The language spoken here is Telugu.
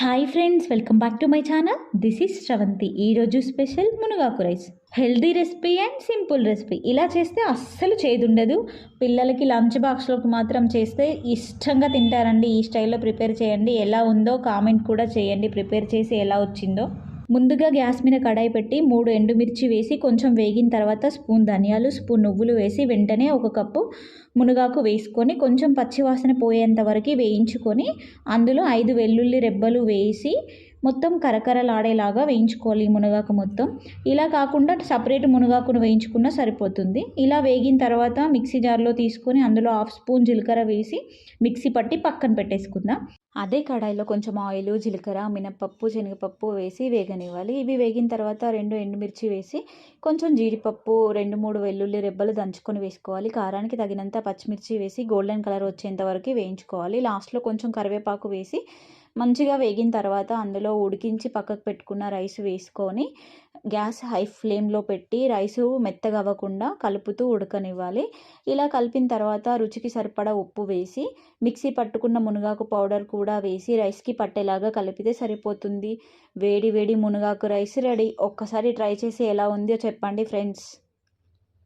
Hi friends welcome back to my channel this is Sravanthi ఈరోజు స్పెషల్ మునగాకు rice healthy recipe and simple recipe ఇలా చేస్తే అస్సలు చేదుండదు. పిల్లలకి లంచ్ బాక్స్లోకి మాత్రం చేస్తే ఇష్టంగా తింటారండి. ఈ స్టైల్లో ప్రిపేర్ చేయండి. ఎలా ఉందో కామెంట్ కూడా చేయండి. ప్రిపేర్ చేసి ఎలా వచ్చిందో. ముందుగా గ్యాస్ మీద కడాయి పెట్టి మూడు ఎండుమిర్చి వేసి కొంచెం వేగిన తర్వాత స్పూన్ ధనియాలు స్పూన్ నువ్వులు వేసి వెంటనే ఒక కప్పు మునగాకు వేసుకొని కొంచెం పచ్చివాసన పోయేంత వరకు వేయించుకొని అందులో ఐదు వెల్లుల్లి రెబ్బలు వేసి మొత్తం కరకరలాడేలాగా వేయించుకోవాలి మునగాకు మొత్తం. ఇలా కాకుండా సపరేట్ మునగాకును వేయించుకున్నా సరిపోతుంది. ఇలా వేగిన తర్వాత మిక్సీ జార్లో తీసుకొని అందులో హాఫ్ స్పూన్ జీలకర్ర వేసి మిక్సీ పట్టి పక్కన పెట్టేసుకుందాం. అదే కడాయిలో కొంచెం ఆయిల్ జీలకర్ర మినపప్పు శనగపప్పు వేసి వేగనివ్వాలి. ఇవి వేగిన తర్వాత రెండు ఎండుమిర్చి వేసి కొంచెం జీడిపప్పు రెండు మూడు వెల్లుల్లి రెబ్బలు దంచుకొని వేసుకోవాలి. కారానికి తగినంత పచ్చిమిర్చి వేసి గోల్డెన్ కలర్ వచ్చేంత వరకు వేయించుకోవాలి. లాస్ట్లో కొంచెం కరివేపాకు వేసి మంచిగా వేగిన తర్వాత అందులో ఉడికించి పక్కకు పెట్టుకున్న రైస్ వేసుకొని గ్యాస్ హై ఫ్లేమ్లో పెట్టి రైసు మెత్తగా అవ్వకుండా కలుపుతూ ఉడకనివ్వాలి. ఇలా కలిపిన తర్వాత రుచికి సరిపడా ఉప్పు వేసి మిక్సీ పట్టుకున్న మునగాకు పౌడర్ కూడా వేసి రైస్కి పట్టేలాగా కలిపితే సరిపోతుంది. వేడి వేడి మునగాకు రైస్ రెడీ. ఒక్కసారి ట్రై చేసి ఎలా ఉందో చెప్పండి ఫ్రెండ్స్.